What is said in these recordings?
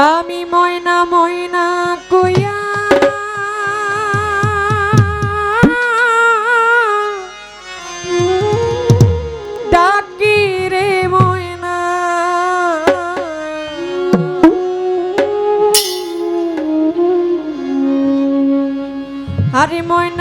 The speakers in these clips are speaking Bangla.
আমি ময়না ময়না কইয়া আরে ময়না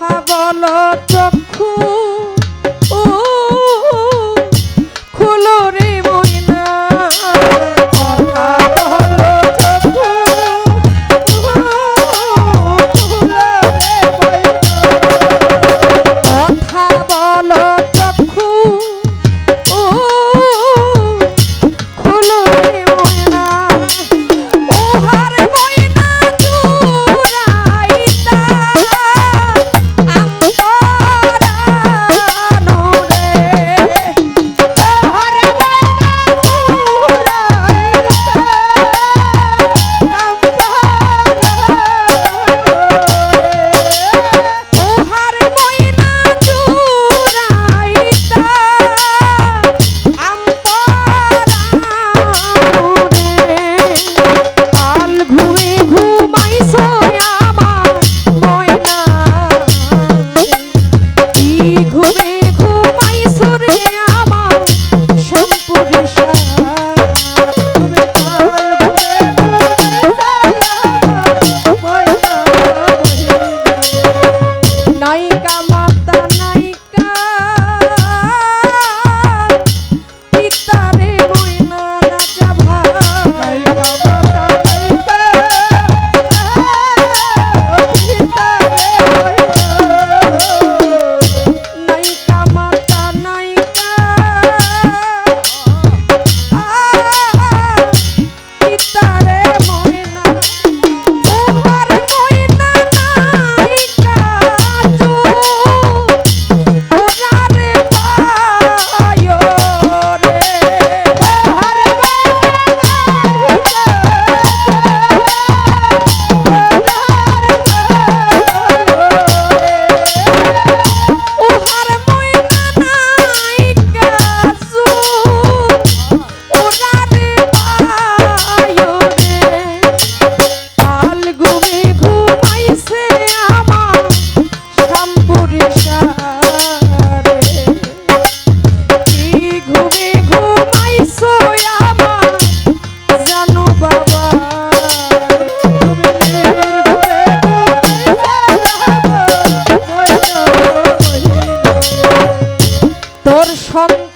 বল চক্ষু। খুলো ঘুরে তোর সঙ্গে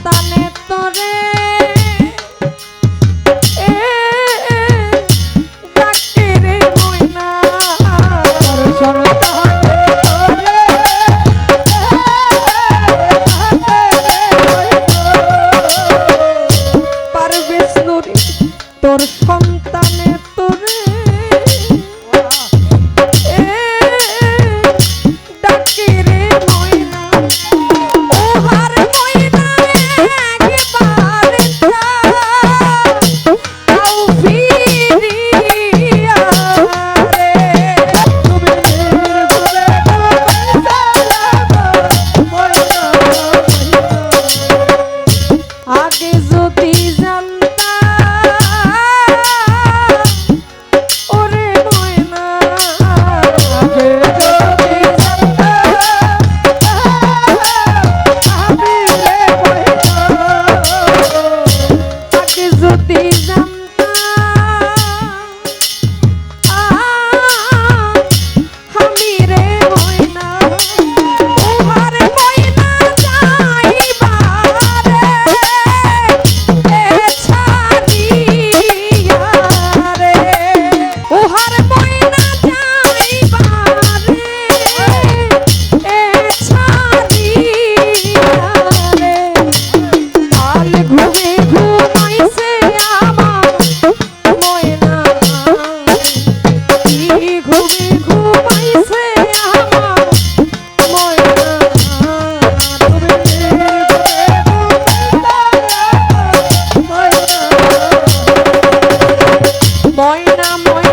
ময়না ময়না।